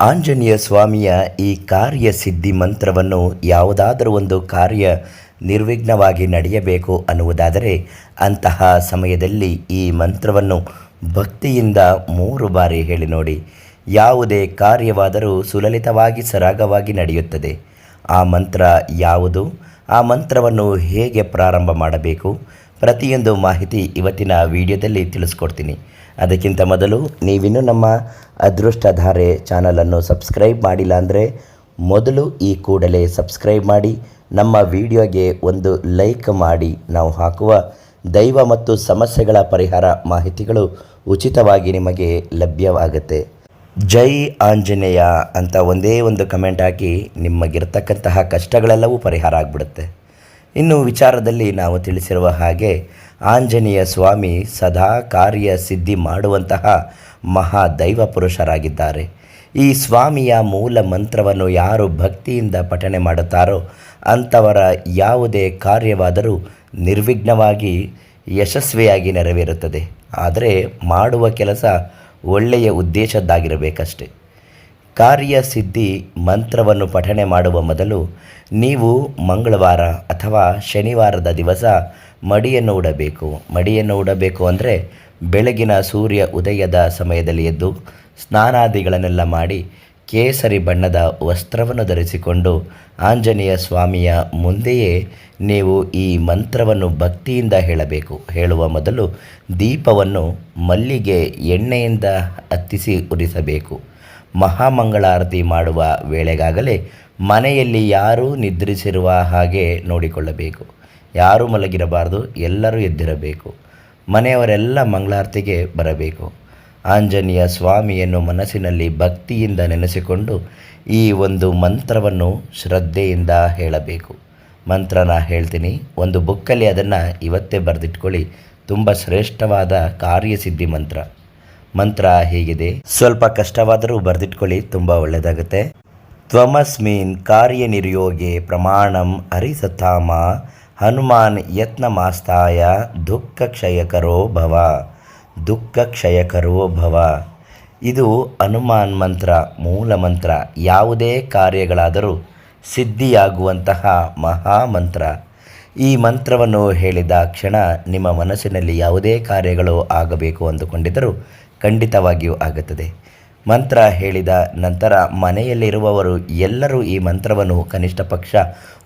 ಆಂಜನೇಯ ಸ್ವಾಮಿಯ ಈ ಕಾರ್ಯ ಸಿದ್ಧಿ ಮಂತ್ರವನ್ನು ಯಾವುದಾದರೂ ಒಂದು ಕಾರ್ಯ ನಿರ್ವಿಘ್ನವಾಗಿ ನಡೆಯಬೇಕು ಅನ್ನುವುದಾದರೆ ಅಂತಹ ಸಮಯದಲ್ಲಿ ಈ ಮಂತ್ರವನ್ನು ಭಕ್ತಿಯಿಂದ ಮೂರು ಬಾರಿ ಹೇಳಿ ನೋಡಿ. ಯಾವುದೇ ಕಾರ್ಯವಾದರೂ ಸುಲಲಿತವಾಗಿ ಸರಾಗವಾಗಿ ನಡೆಯುತ್ತದೆ. ಆ ಮಂತ್ರ ಯಾವುದು? ಆ ಮಂತ್ರವನ್ನು ಹೇಗೆ ಪ್ರಾರಂಭ ಮಾಡಬೇಕು? ಪ್ರತಿಯೊಂದು ಮಾಹಿತಿ ಇವತ್ತಿನ ವಿಡಿಯೋದಲ್ಲಿ ತಿಳಿಸ್ಕೊಡ್ತೀನಿ. ಅದಕ್ಕಿಂತ ಮೊದಲು ನೀವಿನ್ನೂ ನಮ್ಮ ಅದೃಷ್ಟಧಾರೆ ಚಾನಲನ್ನು ಸಬ್ಸ್ಕ್ರೈಬ್ ಮಾಡಿಲ್ಲ ಅಂದರೆ ಮೊದಲು ಈ ಕೂಡಲೇ ಸಬ್ಸ್ಕ್ರೈಬ್ ಮಾಡಿ, ನಮ್ಮ ವಿಡಿಯೋಗೆ ಒಂದು ಲೈಕ್ ಮಾಡಿ. ನಾವು ಹಾಕುವ ದೈವ ಮತ್ತು ಸಮಸ್ಯೆಗಳ ಪರಿಹಾರ ಮಾಹಿತಿಗಳು ಉಚಿತವಾಗಿ ನಿಮಗೆ ಲಭ್ಯವಾಗುತ್ತೆ. ಜೈ ಆಂಜನೇಯ ಅಂತ ಒಂದೇ ಒಂದು ಕಮೆಂಟ್ ಹಾಕಿ ನಿಮಗಿರ್ತಕ್ಕಂತಹ ಕಷ್ಟಗಳೆಲ್ಲವೂ ಪರಿಹಾರ ಆಗಿಬಿಡುತ್ತೆ. ಇನ್ನು ವಿಚಾರದಲ್ಲಿ ನಾವು ತಿಳಿಸಿರುವ ಹಾಗೆ ಆಂಜನೇಯ ಸ್ವಾಮಿ ಸದಾ ಕಾರ್ಯ ಸಿದ್ಧಿ ಮಾಡುವಂತಹ ಮಹಾ ದೈವ ಪುರುಷರಾಗಿದ್ದಾರೆ ಈ ಸ್ವಾಮಿಯ ಮೂಲ ಮಂತ್ರವನ್ನು ಯಾರು ಭಕ್ತಿಯಿಂದ ಪಠನೆ ಮಾಡುತ್ತಾರೋ ಅಂಥವರ ಯಾವುದೇ ಕಾರ್ಯವಾದರೂ ನಿರ್ವಿಘ್ನವಾಗಿ ಯಶಸ್ವಿಯಾಗಿ ನೆರವೇರುತ್ತದೆ. ಆದರೆ ಮಾಡುವ ಕೆಲಸ ಒಳ್ಳೆಯ ಉದ್ದೇಶದ್ದಾಗಿರಬೇಕಷ್ಟೆ. ಕಾರ್ಯಸಿದ್ಧಿ ಮಂತ್ರವನ್ನು ಪಠಣೆ ಮಾಡುವ ಮೊದಲು ನೀವು ಮಂಗಳವಾರ ಅಥವಾ ಶನಿವಾರದ ದಿವಸ ಮಡಿಯನ್ನು ಉಡಬೇಕು. ಮಡಿಯನ್ನು ಉಡಬೇಕು ಅಂದರೆ ಬೆಳಗಿನ ಸೂರ್ಯ ಉದಯದ ಸಮಯದಲ್ಲಿ ಎದ್ದು ಸ್ನಾನಾದಿಗಳನ್ನೆಲ್ಲ ಮಾಡಿ ಕೇಸರಿ ಬಣ್ಣದ ವಸ್ತ್ರವನ್ನು ಧರಿಸಿಕೊಂಡು ಆಂಜನೇಯ ಸ್ವಾಮಿಯ ಮುಂದೆಯೇ ನೀವು ಈ ಮಂತ್ರವನ್ನು ಭಕ್ತಿಯಿಂದ ಹೇಳಬೇಕು. ಹೇಳುವ ಮೊದಲು ದೀಪವನ್ನು ಮಲ್ಲಿಗೆ ಎಣ್ಣೆಯಿಂದ ಹತ್ತಿಸಿ ಉರಿಸಬೇಕು. ಮಹಾಮಂಗಳಾರತಿ ಮಾಡುವ ವೇಳೆಗಾಗಲೇ ಮನೆಯಲ್ಲಿ ಯಾರೂ ನಿದ್ರಿಸಿರುವ ಹಾಗೆ ನೋಡಿಕೊಳ್ಳಬೇಕು. ಯಾರೂ ಮಲಗಿರಬಾರದು, ಎಲ್ಲರೂ ಎದ್ದಿರಬೇಕು. ಮನೆಯವರೆಲ್ಲ ಮಂಗಳಾರತಿಗೆ ಬರಬೇಕು. ಆಂಜನೇಯ ಸ್ವಾಮಿಯನ್ನು ಮನಸ್ಸಿನಲ್ಲಿ ಭಕ್ತಿಯಿಂದ ನೆನೆಸಿಕೊಂಡು ಈ ಒಂದು ಮಂತ್ರವನ್ನು ಶ್ರದ್ಧೆಯಿಂದ ಹೇಳಬೇಕು. ಮಂತ್ರನ ಹೇಳ್ತೀನಿ, ಒಂದು ಬುಕ್ಕಲ್ಲಿ ಅದನ್ನು ಇವತ್ತೇ ಬರೆದಿಟ್ಕೊಳ್ಳಿ. ತುಂಬ ಶ್ರೇಷ್ಠವಾದ ಕಾರ್ಯಸಿದ್ಧಿ ಮಂತ್ರ. ಮಂತ್ರ ಹೀಗಿದೆ. ಸ್ವಲ್ಪ ಕಷ್ಟವಾದರೂ ಬರೆದಿಟ್ಕೊಳ್ಳಿ, ತುಂಬ ಒಳ್ಳೆಯದಾಗುತ್ತೆ ತ್ವಮಸ್ಮಿನ್ ಕಾರ್ಯನಿರ್ಯೋಗೆ ಪ್ರಮಾಣಂ ಹರಿಸತಾಮ ಹನುಮಾನ್ ಯತ್ನ ಮಾಸ್ತಾಯ ದುಃಖ ಕ್ಷಯಕರೋ ಭವ. ದುಃಖ ಕ್ಷಯಕರೋ ಭವ. ಇದು ಹನುಮಾನ್ ಮಂತ್ರ, ಮೂಲ ಮಂತ್ರ, ಯಾವುದೇ ಕಾರ್ಯಗಳಾದರೂ ಸಿದ್ಧಿಯಾಗುವಂತಹ ಮಹಾಮಂತ್ರ ಈ ಮಂತ್ರವನ್ನು ಹೇಳಿದ ಕ್ಷಣ ನಿಮ್ಮ ಮನಸ್ಸಿನಲ್ಲಿ ಯಾವುದೇ ಕಾರ್ಯಗಳು ಆಗಬೇಕು ಅಂದುಕೊಂಡಿದ್ದರೂ ಖಂಡಿತವಾಗಿಯೂ ಆಗುತ್ತದೆ. ಮಂತ್ರ ಹೇಳಿದ ನಂತರ ಮನೆಯಲ್ಲಿರುವವರು ಎಲ್ಲರೂ ಈ ಮಂತ್ರವನ್ನು ಕನಿಷ್ಠ ಪಕ್ಷ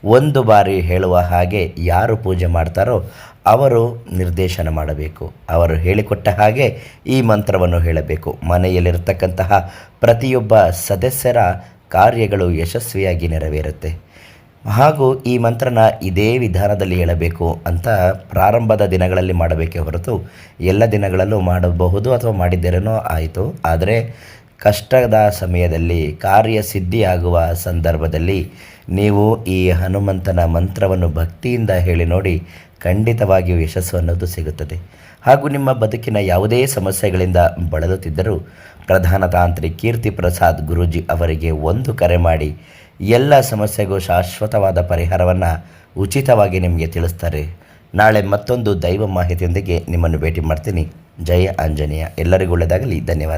ಒಂದು ಬಾರಿ ಹೇಳುವ ಹಾಗೆ ಯಾರು ಪೂಜೆ ಮಾಡ್ತಾರೋ ಅವರು ನಿರ್ದೇಶನ ಮಾಡಬೇಕು. ಅವರು ಹೇಳಿಕೊಟ್ಟ ಹಾಗೆ ಈ ಮಂತ್ರವನ್ನು ಹೇಳಬೇಕು. ಮನೆಯಲ್ಲಿರತಕ್ಕಂತಹ ಪ್ರತಿಯೊಬ್ಬ ಸದಸ್ಯರ ಕಾರ್ಯಗಳು ಯಶಸ್ವಿಯಾಗಿ ನೆರವೇರುತ್ತೆ. ಹಾಗೂ ಈ ಮಂತ್ರನ ಇದೇ ವಿಧಾನದಲ್ಲಿ ಹೇಳಬೇಕು ಅಂತ ಪ್ರಾರಂಭದ ದಿನಗಳಲ್ಲಿ ಮಾಡಬೇಕೇ ಹೊರತು ಎಲ್ಲ ದಿನಗಳಲ್ಲೂ ಮಾಡಬಹುದು ಅಥವಾ ಮಾಡಿದ್ದೇನೋ ಆಯಿತು. ಆದರೆ ಕಷ್ಟದ ಸಮಯದಲ್ಲಿ, ಕಾರ್ಯ ಸಿದ್ಧಿಯಾಗುವ ಸಂದರ್ಭದಲ್ಲಿ ನೀವು ಈ ಹನುಮಂತನ ಮಂತ್ರವನ್ನು ಭಕ್ತಿಯಿಂದ ಹೇಳಿ ನೋಡಿ ಖಂಡಿತವಾಗಿಯೂ ಯಶಸ್ಸು ಅನ್ನೋದು ಸಿಗುತ್ತದೆ. ಹಾಗೂ ನಿಮ್ಮ ಬದುಕಿನ ಯಾವುದೇ ಸಮಸ್ಯೆಗಳಿಂದ ಬಳಲುತ್ತಿದ್ದರೂ ಪ್ರಧಾನ ತಾಂತ್ರಿ ಕೀರ್ತಿ ಪ್ರಸಾದ್ ಗುರೂಜಿ ಅವರಿಗೆ ಒಂದು ಕರೆ ಮಾಡಿ ಎಲ್ಲ ಸಮಸ್ಯೆಗೂ ಶಾಶ್ವತವಾದ ಪರಿಹಾರವನ್ನು ಉಚಿತವಾಗಿ ನಿಮಗೆ ತಿಳಿಸ್ತಾರೆ. ನಾಳೆ ಮತ್ತೊಂದು ದೈವ ಮಾಹಿತಿಯೊಂದಿಗೆ ನಿಮ್ಮನ್ನು ಭೇಟಿ ಮಾಡ್ತೀನಿ. ಜಯ ಆಂಜನೇಯ. ಎಲ್ಲರಿಗೂ ಒಳ್ಳೆಯದಾಗಲಿ. ಧನ್ಯವಾದ.